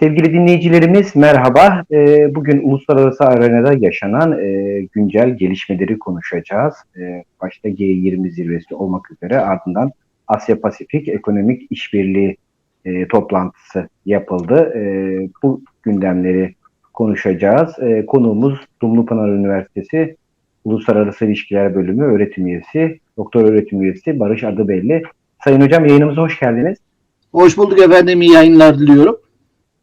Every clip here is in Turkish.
Sevgili dinleyicilerimiz merhaba. Ee, Bugün uluslararası arenada yaşanan e, güncel gelişmeleri konuşacağız. Ee, Başta G20 zirvesi olmak üzere ardından Asya Pasifik Ekonomik İşbirliği e, toplantısı yapıldı. Ee, Bu gündemleri konuşacağız. Ee, Konuğumuz Dumlupınar Üniversitesi Uluslararası İlişkiler Bölümü öğretim üyesi, doktor öğretim üyesi Barış Adıbelli. Sayın Hocam yayınımıza hoş geldiniz. Hoş bulduk efendim. İyi yayınlar diliyorum.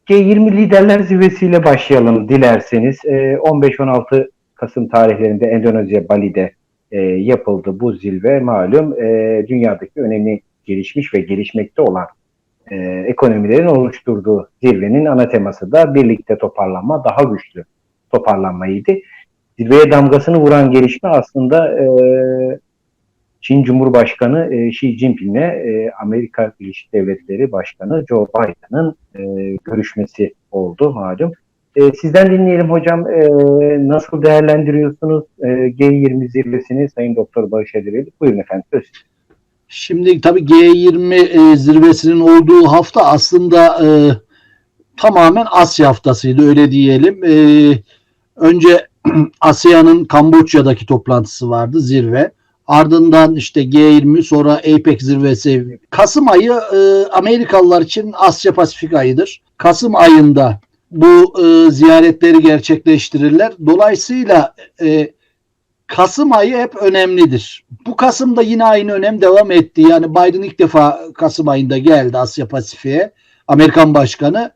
G20 Liderler Zirvesi'yle başlayalım dilerseniz. Ee, 15-16 Kasım tarihlerinde Endonezya Bali'de e, yapıldı bu zirve. Malum e, dünyadaki önemli gelişmiş ve gelişmekte olan e, ekonomilerin oluşturduğu zirvenin ana teması da birlikte toparlanma, daha güçlü toparlanmaydı. Zirveye damgasını vuran gelişme aslında Çin Cumhurbaşkanı e, Xi Jinping'le e, Amerika Birleşik Devletleri Başkanı Joe Biden'ın e, görüşmesi oldu malum. E, sizden dinleyelim hocam. E, nasıl değerlendiriyorsunuz e, G20 zirvesini Sayın Doktor Barış Adıbelli? Buyurun efendim. Söz. Şimdi tabii G20 e, zirvesinin olduğu hafta aslında e, tamamen Asya haftasıydı öyle diyelim. E, önce ASEAN'ın Kamboçya'daki toplantısı vardı zirve. Ardından işte G20 sonra APEC zirvesi. Kasım ayı e, Amerikalılar için Asya Pasifik ayıdır. Kasım ayında bu e, ziyaretleri gerçekleştirirler. Dolayısıyla e, Kasım ayı hep önemlidir. Bu Kasım'da yine aynı önem devam etti. Yani Biden ilk defa Kasım ayında geldi Asya Pasifik'e. Amerikan Başkanı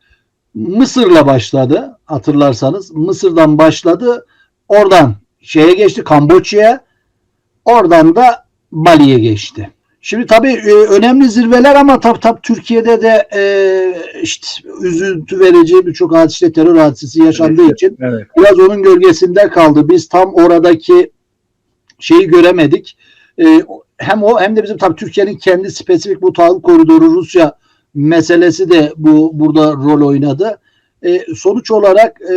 Mısır'la başladı hatırlarsanız. Mısır'dan başladı. Oradan şeye geçti Kamboçya'ya. Oradan da Bali'ye geçti. Şimdi tabii e, önemli zirveler ama tabii tabii Türkiye'de de e, işte üzüntü verici birçok hadise terör hadisesi yaşandığı Evet, için Evet. biraz onun gölgesinde kaldı. Biz tam oradaki şeyi göremedik. Ee, hem o hem de bizim tabii Türkiye'nin kendi spesifik bu tahıl koridoru Rusya meselesi de bu burada rol oynadı. Ee, sonuç olarak e,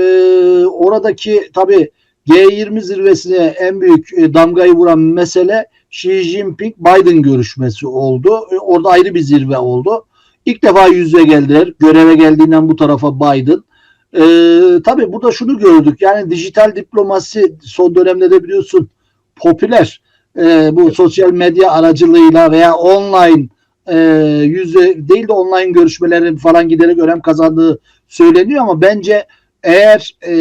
oradaki tabii G20 zirvesine en büyük e, damgayı vuran mesele Xi Jinping Biden görüşmesi oldu. E, orada ayrı bir zirve oldu. İlk defa yüz yüze geldiler. Göreve geldiğinden bu tarafa Biden. Ee, tabii burada şunu gördük. Yani dijital diplomasi son dönemde de biliyorsun popüler. Ee, bu sosyal medya aracılığıyla veya online e, yüzde değil de online görüşmelerin falan giderek önem kazandığı söyleniyor ama bence eğer e,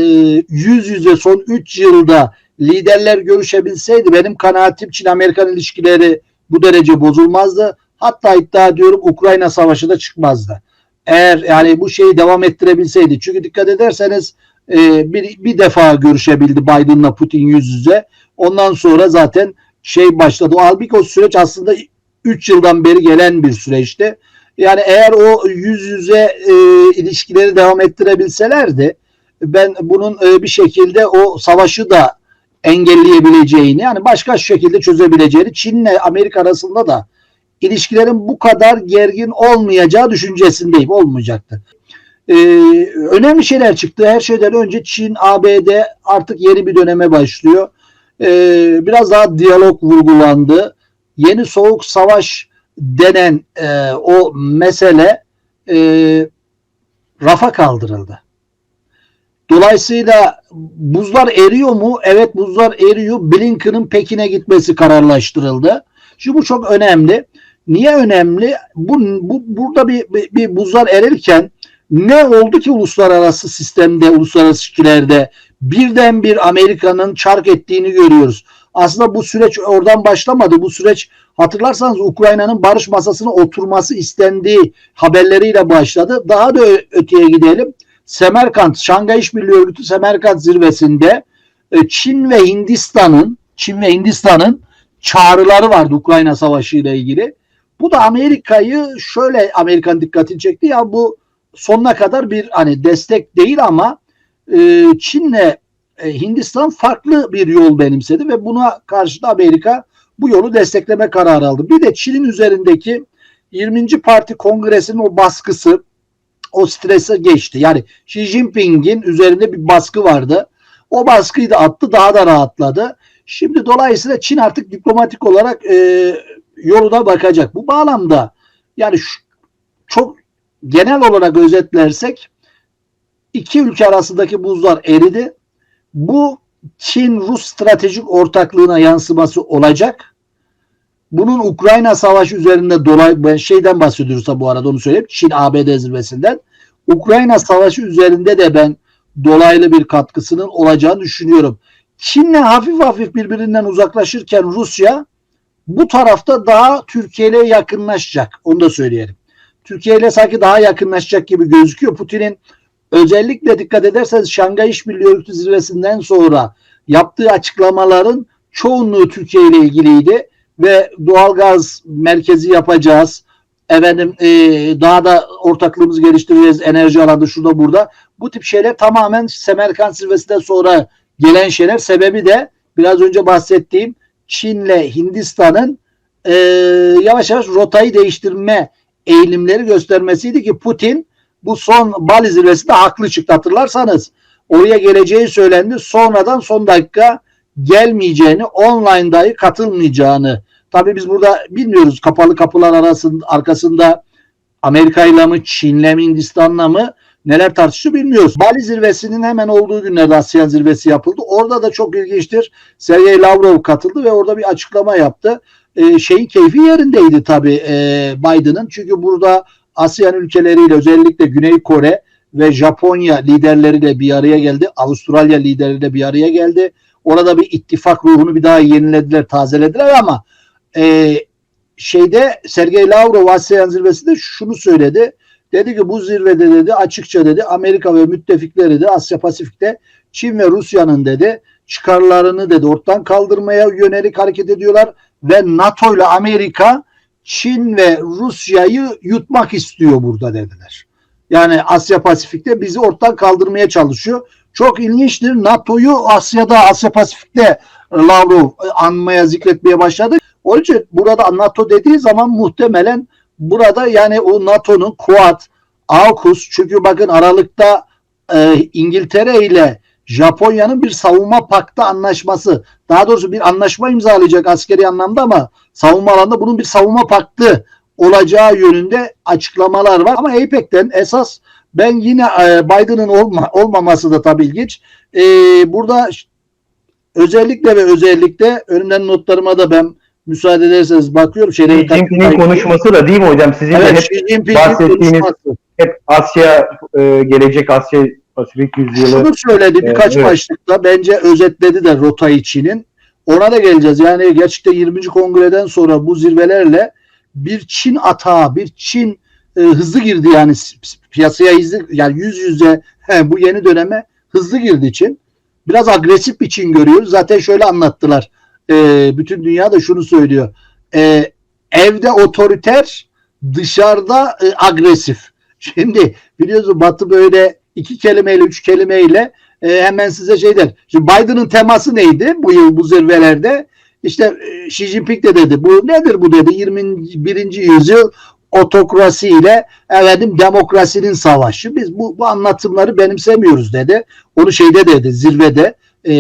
yüz yüze son 3 yılda liderler görüşebilseydi benim kanaatim Çin-Amerikan ilişkileri bu derece bozulmazdı. Hatta iddia ediyorum Ukrayna savaşı da çıkmazdı eğer yani bu şeyi devam ettirebilseydi. Çünkü dikkat ederseniz e, bir, bir defa görüşebildi Biden'la Putin yüz yüze. Ondan sonra zaten şey başladı. O halbuki o süreç aslında 3 yıldan beri gelen bir süreçti. Yani eğer o yüz yüze e, ilişkileri devam ettirebilselerdi ben bunun e, bir şekilde o savaşı da engelleyebileceğini yani başka şekilde çözebileceğini Çin'le Amerika arasında da ilişkilerin bu kadar gergin olmayacağı düşüncesindeyim. Olmayacaktı. Ee, önemli şeyler çıktı. Her şeyden önce Çin, ABD artık yeni bir döneme başlıyor. Ee, biraz daha diyalog vurgulandı. Yeni soğuk savaş denen e, o mesele e, rafa kaldırıldı. Dolayısıyla buzlar eriyor mu? Evet buzlar eriyor. Blinken'ın Pekin'e gitmesi kararlaştırıldı. Şimdi bu çok önemli. Niye önemli? Bu, bu burada bir, bir, bir buzlar erirken ne oldu ki uluslararası sistemde, uluslararası ilişkilerde birden bir Amerika'nın çark ettiğini görüyoruz. Aslında bu süreç oradan başlamadı. Bu süreç hatırlarsanız Ukrayna'nın barış masasına oturması istendiği haberleriyle başladı. Daha da öteye gidelim. Semerkant, Şangay İşbirliği Örgütü Semerkant zirvesinde e, Çin ve Hindistan'ın Çin ve Hindistan'ın çağrıları vardı Ukrayna Savaşı ile ilgili. Bu da Amerika'yı şöyle Amerikan dikkatini çekti ya bu sonuna kadar bir hani destek değil ama e, Çin'le e, Hindistan farklı bir yol benimsedi ve buna karşı da Amerika bu yolu destekleme kararı aldı. Bir de Çin'in üzerindeki 20. Parti Kongresi'nin o baskısı o strese geçti. Yani Xi Jinping'in üzerinde bir baskı vardı. O baskıyı da attı daha da rahatladı. Şimdi dolayısıyla Çin artık diplomatik olarak e, yoluna bakacak. Bu bağlamda yani şu, çok genel olarak özetlersek iki ülke arasındaki buzlar eridi. Bu Çin-Rus stratejik ortaklığına yansıması olacak. Bunun Ukrayna savaşı üzerinde dolay ben şeyden bahsediyoruz da bu arada onu söyleyeyim. Çin ABD zirvesinden. Ukrayna savaşı üzerinde de ben dolaylı bir katkısının olacağını düşünüyorum. Çin'le hafif hafif birbirinden uzaklaşırken Rusya bu tarafta daha Türkiye ile yakınlaşacak. Onu da söyleyelim. Türkiye ile sanki daha yakınlaşacak gibi gözüküyor. Putin'in özellikle dikkat ederseniz Şangay İşbirliği Örgütü zirvesinden sonra yaptığı açıklamaların çoğunluğu Türkiye ile ilgiliydi ve doğalgaz merkezi yapacağız. Efendim e, daha da ortaklığımızı geliştireceğiz enerji alanında şurada burada. Bu tip şeyler tamamen Semerkant zirvesinden sonra gelen şeyler. Sebebi de biraz önce bahsettiğim Çin'le Hindistan'ın e, yavaş yavaş rotayı değiştirme eğilimleri göstermesiydi ki Putin bu son Bali zirvesinde haklı çıktı hatırlarsanız. Oraya geleceği söylendi. Sonradan son dakika gelmeyeceğini, online dahi katılmayacağını. Tabii biz burada bilmiyoruz kapalı kapılar arasında arkasında Amerika'yla mı, Çin'le mi, Hindistan'la mı neler tartışıyor bilmiyoruz. Bali zirvesinin hemen olduğu günlerde ASEAN zirvesi yapıldı. Orada da çok ilginçtir. Sergey Lavrov katıldı ve orada bir açıklama yaptı. Ee, şeyin keyfi yerindeydi tabii e, Biden'ın. Çünkü burada ASEAN ülkeleriyle özellikle Güney Kore ve Japonya liderleriyle bir araya geldi. Avustralya lideriyle bir araya geldi. Orada bir ittifak ruhunu bir daha yenilediler, tazelediler ama e, şeyde Sergey Lavrov ASEAN zirvesinde şunu söyledi. Dedi ki bu zirvede dedi açıkça dedi Amerika ve müttefikleri de Asya Pasifik'te Çin ve Rusya'nın dedi çıkarlarını dedi ortadan kaldırmaya yönelik hareket ediyorlar ve NATO ile Amerika Çin ve Rusya'yı yutmak istiyor burada dediler. Yani Asya Pasifik'te bizi ortadan kaldırmaya çalışıyor. Çok ilginçtir. NATO'yu Asya'da, Asya Pasifik'te Lavrov anmaya, zikretmeye başladı. Onun için burada NATO dediği zaman muhtemelen burada yani o NATO'nun Quad, AUKUS çünkü bakın Aralık'ta e, İngiltere ile Japonya'nın bir savunma paktı anlaşması daha doğrusu bir anlaşma imzalayacak askeri anlamda ama savunma alanında bunun bir savunma paktı olacağı yönünde açıklamalar var. Ama APEC'ten esas ben yine e, Biden'ın olma, olmaması da tabii ilginç. E, burada özellikle ve özellikle önümden notlarıma da ben müsaade ederseniz bakıyorum. Xi Jinping'in konuşması da değil mi hocam? Sizin evet, de hep bahsettiğiniz konuşması. hep Asya, e, gelecek Asya Pasifik yüzyılı. Şunu söyledi birkaç Evet. başlıkta bence özetledi de rotayı Çin'in. Ona da geleceğiz. Yani gerçekten 20. kongreden sonra bu zirvelerle bir Çin atağı, bir Çin e, hızlı girdi yani piyasaya hızlı yani yüz yüze he, bu yeni döneme hızlı girdi Çin. Biraz agresif bir Çin görüyoruz. Zaten şöyle anlattılar. E, bütün dünya da şunu söylüyor. E, evde otoriter, dışarıda e, agresif. Şimdi biliyorsun Batı böyle iki kelimeyle, üç kelimeyle e, hemen size şey der. Şimdi Biden'ın teması neydi bu yıl bu zirvelerde? İşte e, Xi Jinping de dedi. Bu nedir bu dedi? 21. yüzyıl otokrasi ile efendim demokrasinin savaşı. Biz bu, bu anlatımları benimsemiyoruz dedi. Onu şeyde dedi zirvede e,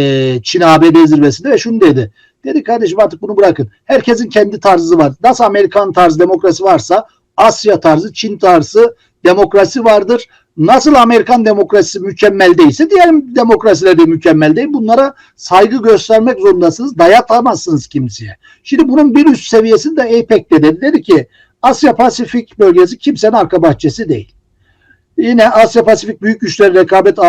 Çin ABD zirvesinde ve şunu dedi. Dedi kardeşim artık bunu bırakın. Herkesin kendi tarzı var. Nasıl Amerikan tarzı demokrasi varsa Asya tarzı, Çin tarzı demokrasi vardır. Nasıl Amerikan demokrasisi mükemmel değilse diğer demokrasiler de mükemmel değil. Bunlara saygı göstermek zorundasınız. Dayatamazsınız kimseye. Şimdi bunun bir üst seviyesi de APEC'te dedi. Dedi ki Asya Pasifik bölgesi kimsenin arka bahçesi değil. Yine Asya Pasifik büyük güçler rekabet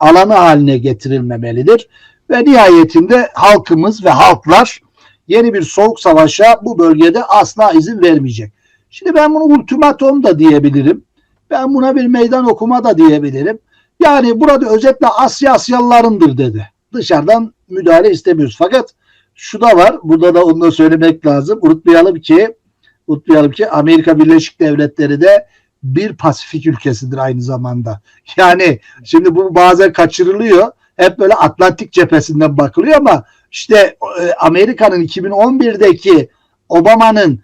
alanı haline getirilmemelidir. Ve nihayetinde halkımız ve halklar yeni bir soğuk savaşa bu bölgede asla izin vermeyecek. Şimdi ben bunu ultimatom da diyebilirim. Ben buna bir meydan okuma da diyebilirim. Yani burada özetle Asya Asyalılarındır dedi. Dışarıdan müdahale istemiyoruz. Fakat şu da var. Burada da onu da söylemek lazım. Unutmayalım ki unutmayalım ki Amerika Birleşik Devletleri de bir Pasifik ülkesidir aynı zamanda. Yani şimdi bu bazen kaçırılıyor. Hep böyle Atlantik cephesinden bakılıyor ama işte e, Amerika'nın 2011'deki Obama'nın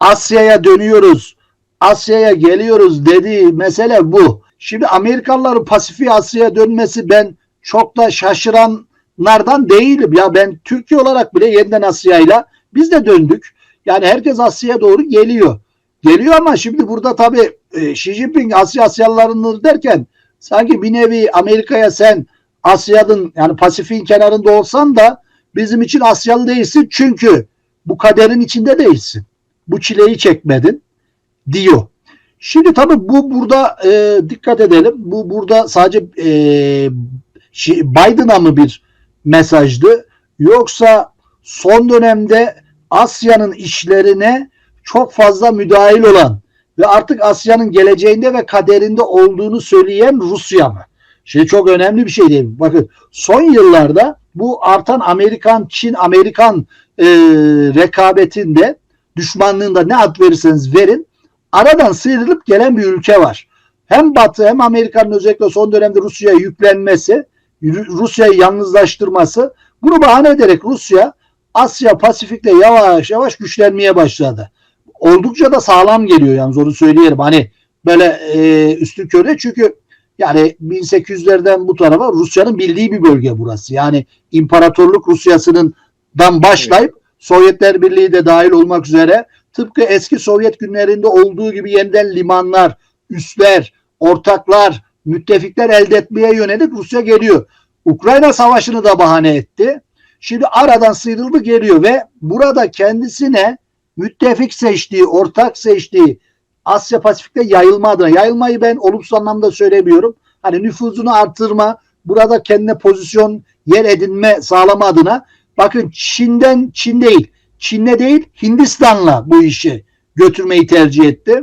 Asya'ya dönüyoruz, Asya'ya geliyoruz dediği mesele bu. Şimdi Amerikalıların Pasifik Asya'ya dönmesi ben çok da şaşıranlardan değilim. Ya ben Türkiye olarak bile yeniden Asya'yla biz de döndük. Yani herkes Asya'ya doğru geliyor. Geliyor ama şimdi burada tabii e, Xi Jinping Asya Asyalılarındır derken Sanki bir nevi Amerika'ya sen Asya'nın yani Pasifik'in kenarında olsan da bizim için Asyalı değilsin çünkü bu kaderin içinde değilsin. Bu çileyi çekmedin diyor. Şimdi tabii bu burada e, dikkat edelim. Bu burada sadece e, şi- Biden'a mı bir mesajdı yoksa son dönemde Asya'nın işlerine çok fazla müdahil olan ve artık Asya'nın geleceğinde ve kaderinde olduğunu söyleyen Rusya mı? Şimdi çok önemli bir şey değil. Bakın son yıllarda bu artan Amerikan, Çin, Amerikan e, rekabetinde düşmanlığında ne ad verirseniz verin aradan sıyrılıp gelen bir ülke var. Hem Batı hem Amerika'nın özellikle son dönemde Rusya'ya yüklenmesi, Ru- Rusya'yı yalnızlaştırması bunu bahane ederek Rusya Asya Pasifik'te yavaş yavaş güçlenmeye başladı. Oldukça da sağlam geliyor yalnız onu söyleyelim. Hani böyle e, üstün körü çünkü yani 1800'lerden bu tarafa Rusya'nın bildiği bir bölge burası. Yani İmparatorluk Rusyası'nın dan başlayıp Sovyetler Birliği de dahil olmak üzere tıpkı eski Sovyet günlerinde olduğu gibi yeniden limanlar, üsler, ortaklar, müttefikler elde etmeye yönelik Rusya geliyor. Ukrayna Savaşı'nı da bahane etti. Şimdi aradan sıyrıldı geliyor ve burada kendisine müttefik seçtiği, ortak seçtiği Asya Pasifik'te yayılma adına. Yayılmayı ben olumsuz anlamda söylemiyorum. Hani nüfuzunu artırma, burada kendine pozisyon, yer edinme sağlama adına. Bakın Çin'den, Çin değil, Çin'le değil Hindistan'la bu işi götürmeyi tercih etti.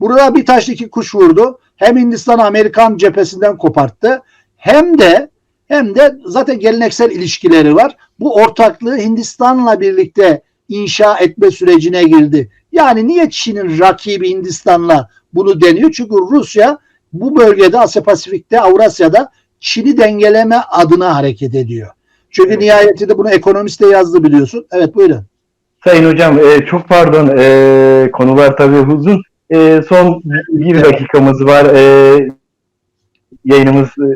Burada bir taş iki kuş vurdu. Hem Hindistan'ı Amerikan cephesinden koparttı. Hem de hem de zaten geleneksel ilişkileri var. Bu ortaklığı Hindistan'la birlikte inşa etme sürecine girdi. Yani niye Çin'in rakibi Hindistan'la bunu deniyor? Çünkü Rusya bu bölgede Asya Pasifik'te Avrasya'da Çin'i dengeleme adına hareket ediyor. Çünkü Evet. nihayetinde bunu ekonomist de yazdı biliyorsun. Evet buyurun. Sayın hocam e, çok pardon e, konular tabii uzun. E, son bir Evet. dakikamız var. E, yayınımız e,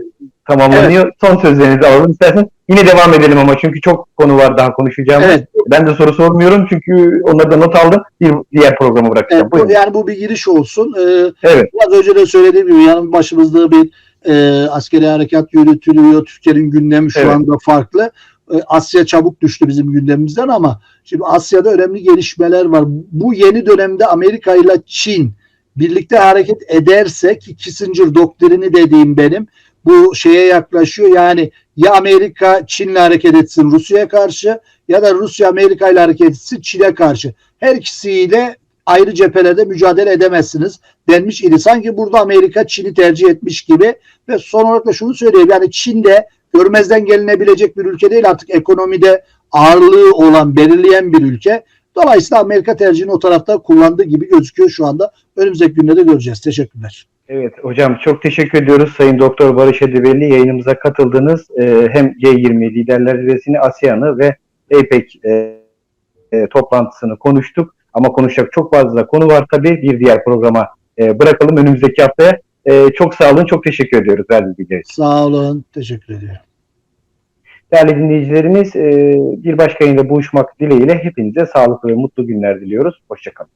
tamamlanıyor. Son sözlerinizi alalım istersen. Yine devam edelim ama çünkü çok konu var daha konuşacağımız. Evet. Ben de soru sormuyorum çünkü onları da not aldım. Bir diğer programı bırakacağım. Evet, bu, Buyurun. yani bu bir giriş olsun. Ee, Evet. biraz önce de söylediğim gibi yanı başımızda bir e, askeri harekat yürütülüyor. Türkiye'nin gündemi şu Evet. anda farklı. E, Asya çabuk düştü bizim gündemimizden ama şimdi Asya'da önemli gelişmeler var. Bu yeni dönemde Amerika ile Çin birlikte hareket ederse ki Kissinger doktrini dediğim benim bu şeye yaklaşıyor. Yani ya Amerika Çin'le hareket etsin Rusya'ya karşı ya da Rusya Amerika ile hareket etsin Çin'e karşı. Her ikisiyle ayrı cephelerde mücadele edemezsiniz denmiş idi. Sanki burada Amerika Çin'i tercih etmiş gibi ve son olarak da şunu söyleyeyim. Yani Çin de görmezden gelinebilecek bir ülke değil artık ekonomide ağırlığı olan belirleyen bir ülke. Dolayısıyla Amerika tercihini o tarafta kullandığı gibi gözüküyor şu anda. Önümüzdeki günlerde göreceğiz. Teşekkürler. Evet hocam çok teşekkür ediyoruz Sayın Doktor Barış Edebeli yayınımıza katıldınız. Ee, hem G20 Liderler Zirvesi'ni ASEAN'ı ve APEC e, e, toplantısını konuştuk. Ama konuşacak çok fazla konu var tabii. Bir diğer programa e, bırakalım önümüzdeki haftaya. E, çok sağ olun, çok teşekkür ediyoruz verdiğiniz bilgiler için. Sağ olun. Teşekkür ediyorum. Değerli dinleyicilerimiz e, bir başka yayında buluşmak dileğiyle hepinize sağlıklı ve mutlu günler diliyoruz. Hoşçakalın.